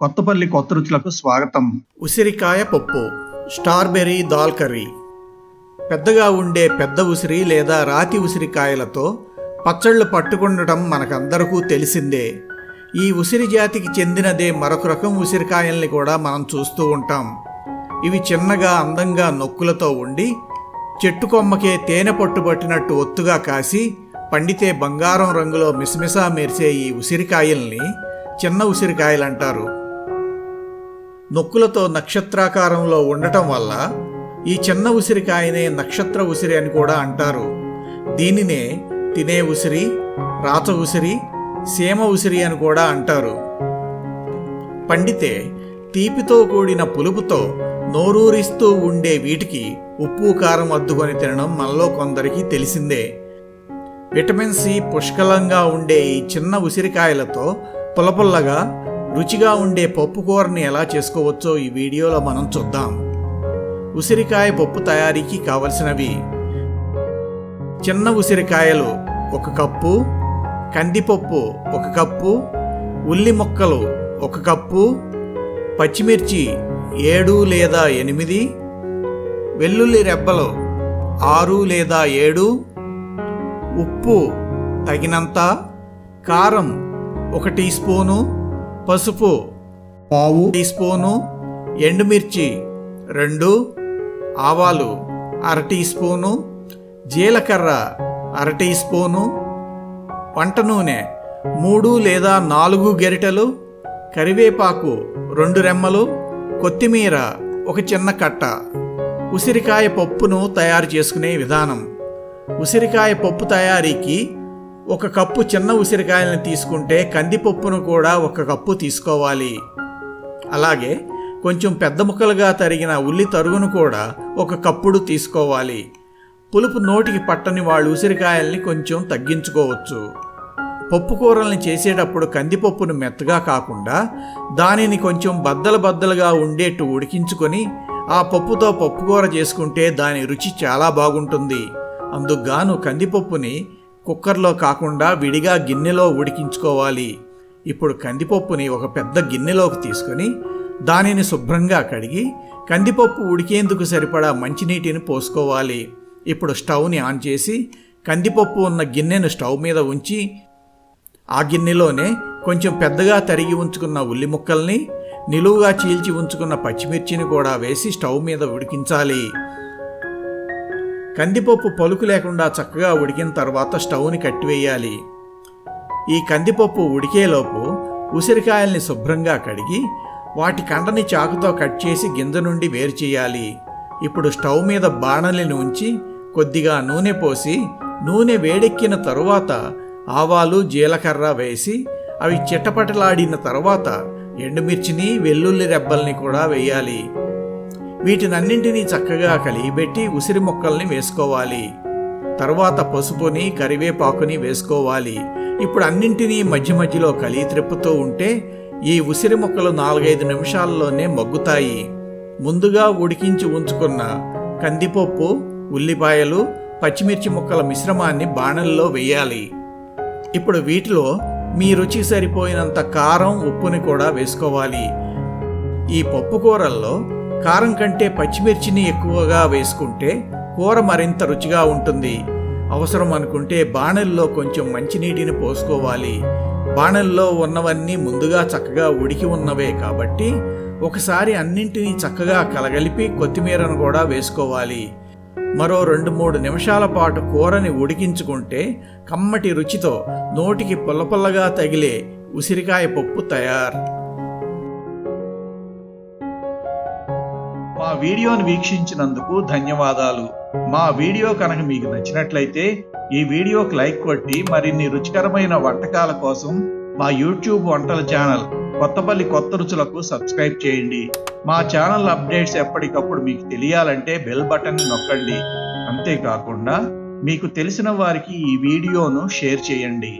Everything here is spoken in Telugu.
కొత్తపల్లి కొత్త రుచులకు స్వాగతం. ఉసిరికాయ పప్పు స్టార్బెర్రీ దాల్ కర్రీ. పెద్దగా ఉండే పెద్ద ఉసిరి లేదా రాతి ఉసిరికాయలతో పచ్చళ్ళు పట్టుకుండటం మనకందరికీ తెలిసిందే. ఈ ఉసిరి జాతికి చెందినదే మరొక రకం ఉసిరికాయల్ని కూడా మనం చూస్తూ ఉంటాం. ఇవి చిన్నగా అందంగా నొక్కులతో ఉండి చెట్టు కొమ్మకే తేనె పట్టుబట్టినట్టు ఒత్తుగా కాసి పండితే బంగారం రంగులో మిసమిసా మెరిసే ఈ ఉసిరికాయల్ని చిన్న ఉసిరికాయలంటారు. నొక్కులతో నక్షత్రాకారంలో ఉండటం వల్ల ఈ చిన్న ఉసిరికాయనే నక్షత్ర ఉసిరి అని కూడా అంటారు. దీనినే తినే ఉసిరి రాత ఉసిరి సీమ ఉసిరి అని కూడా అంటారు. పండితే తీపితో కూడిన పులుపుతో నోరూరిస్తూ ఉండే వీటికి ఉప్పు కారం అద్దుకొని తినడం మనలో కొందరికి తెలిసిందే. విటమిన్ సి పుష్కలంగా ఉండే ఈ చిన్న ఉసిరికాయలతో పులపుల్లగా రుచిగా ఉండే పప్పు కూరని ఎలా చేసుకోవచ్చో ఈ వీడియోలో మనం చూద్దాం. ఉసిరికాయ పప్పు తయారీకి కావలసినవి చిన్న ఉసిరికాయలు ఒక కప్పు కందిపప్పు ఒక కప్పు ఉల్లి ముక్కలు ఒక కప్పు పచ్చిమిర్చి ఏడు లేదా ఎనిమిది వెల్లుల్లి రెబ్బలు ఆరు లేదా ఏడు ఉప్పు తగినంత కారం ఒక టీ స్పూను పసుపు పావు టీ స్పూను ఎండుమిర్చి రెండు ఆవాలు అర టీ స్పూను జీలకర్ర అర టీ స్పూను వంట నూనె మూడు లేదా నాలుగు గెరిటెలు కరివేపాకు రెండు రెమ్మలు కొత్తిమీర ఒక చిన్న కట్ట. ఉసిరికాయ పప్పును తయారు చేసుకునే విధానం. ఉసిరికాయ పప్పు తయారీకి ఒక కప్పు చిన్న ఉసిరికాయలను తీసుకుంటే కందిపప్పును కూడా ఒక కప్పు తీసుకోవాలి. అలాగే కొంచెం పెద్ద ముక్కలుగా తరిగిన ఉల్లి తరుగును కూడా ఒక కప్పుడు తీసుకోవాలి. పులుపు నోటికి పట్టని వాళ్ళు ఉసిరికాయల్ని కొంచెం తగ్గించుకోవచ్చు. పప్పు కూరల్ని చేసేటప్పుడు కందిపప్పును మెత్తగా కాకుండా దానిని కొంచెం బద్దలు బద్దలుగా ఉండేట్టు ఉడికించుకొని ఆ పప్పుతో పప్పు కూర చేసుకుంటే దాని రుచి చాలా బాగుంటుంది. అందుకుగాను కందిపప్పుని కుక్కర్లో కాకుండా విడిగా గిన్నెలో ఉడికించుకోవాలి. ఇప్పుడు కందిపప్పుని ఒక పెద్ద గిన్నెలోకి తీసుకొని దానిని శుభ్రంగా కడిగి కందిపప్పు ఉడికేందుకు సరిపడా మంచినీటిని పోసుకోవాలి. ఇప్పుడు స్టవ్ని ఆన్ చేసి కందిపప్పు ఉన్న గిన్నెను స్టవ్ మీద ఉంచి ఆ గిన్నెలోనే కొంచెం పెద్దగా తరిగి ఉంచుకున్న ఉల్లి ముక్కల్ని నిలువుగా చీల్చి ఉంచుకున్న పచ్చిమిర్చిని కూడా వేసి స్టవ్ మీద ఉడికించాలి. కందిపప్పు పలుకు లేకుండా చక్కగా ఉడికిన తర్వాత స్టవ్ని కట్టివేయాలి. ఈ కందిపప్పు ఉడికేలోపు ఉసిరికాయల్ని శుభ్రంగా కడిగి వాటి కండని చాకుతో కట్ చేసి గింజ నుండి వేరు చేయాలి. ఇప్పుడు స్టవ్ మీద బాణలిని ఉంచి కొద్దిగా నూనె పోసి నూనె వేడెక్కిన తరువాత ఆవాలు జీలకర్ర వేసి అవి చిట్టపటలాడిన తర్వాత ఎండుమిర్చిని వెల్లుల్లి రెబ్బల్ని కూడా వేయాలి. వీటినన్నింటినీ చక్కగా కలిగిపెట్టి ఉసిరి మొక్కల్ని వేసుకోవాలి. తర్వాత పసుపుని కరివేపాకుని వేసుకోవాలి. ఇప్పుడు అన్నింటినీ మధ్య మధ్యలో కలిగి త్రిప్పుతూ ఉంటే ఈ ఉసిరి మొక్కలు నాలుగైదు నిమిషాల్లోనే మగ్గుతాయి. ముందుగా ఉడికించి ఉంచుకున్న కందిపప్పు ఉల్లిపాయలు పచ్చిమిర్చి ముక్కల మిశ్రమాన్ని బాణల్లో వేయాలి. ఇప్పుడు వీటిలో మీ రుచి సరిపోయినంత కారం ఉప్పుని కూడా వేసుకోవాలి. ఈ పప్పు కూరల్లో కారం కంటే పచ్చిమిర్చిని ఎక్కువగా వేసుకుంటే కూర మరింత రుచిగా ఉంటుంది. అవసరం అనుకుంటే బాణల్లో కొంచెం మంచినీటిని పోసుకోవాలి. బాణల్లో ఉన్నవన్నీ ముందుగా చక్కగా ఉడికి ఉన్నవే కాబట్టి ఒకసారి అన్నింటినీ చక్కగా కలగలిపి కొత్తిమీరను కూడా వేసుకోవాలి. మరో రెండు మూడు నిమిషాల పాటు కూరని ఉడికించుకుంటే కమ్మటి రుచితో నోటికి పొల్లపొల్లగా తగిలే ఉసిరికాయ పప్పు తయారు. మా వీడియోను వీక్షించినందుకు ధన్యవాదాలు. మా వీడియో కనుక మీకు నచ్చినట్లయితే ఈ వీడియోకి లైక్ కొట్టి మరిన్ని రుచికరమైన వంటకాల కోసం మా యూట్యూబ్ వంటల ఛానల్ కొత్తపల్లి కొత్త రుచులకు సబ్స్క్రైబ్ చేయండి. మా ఛానల్ అప్డేట్స్ ఎప్పటికప్పుడు మీకు తెలియాలంటే బెల్ బటన్ నొక్కండి. అంతేకాకుండా మీకు తెలిసిన వారికి ఈ వీడియోను షేర్ చేయండి.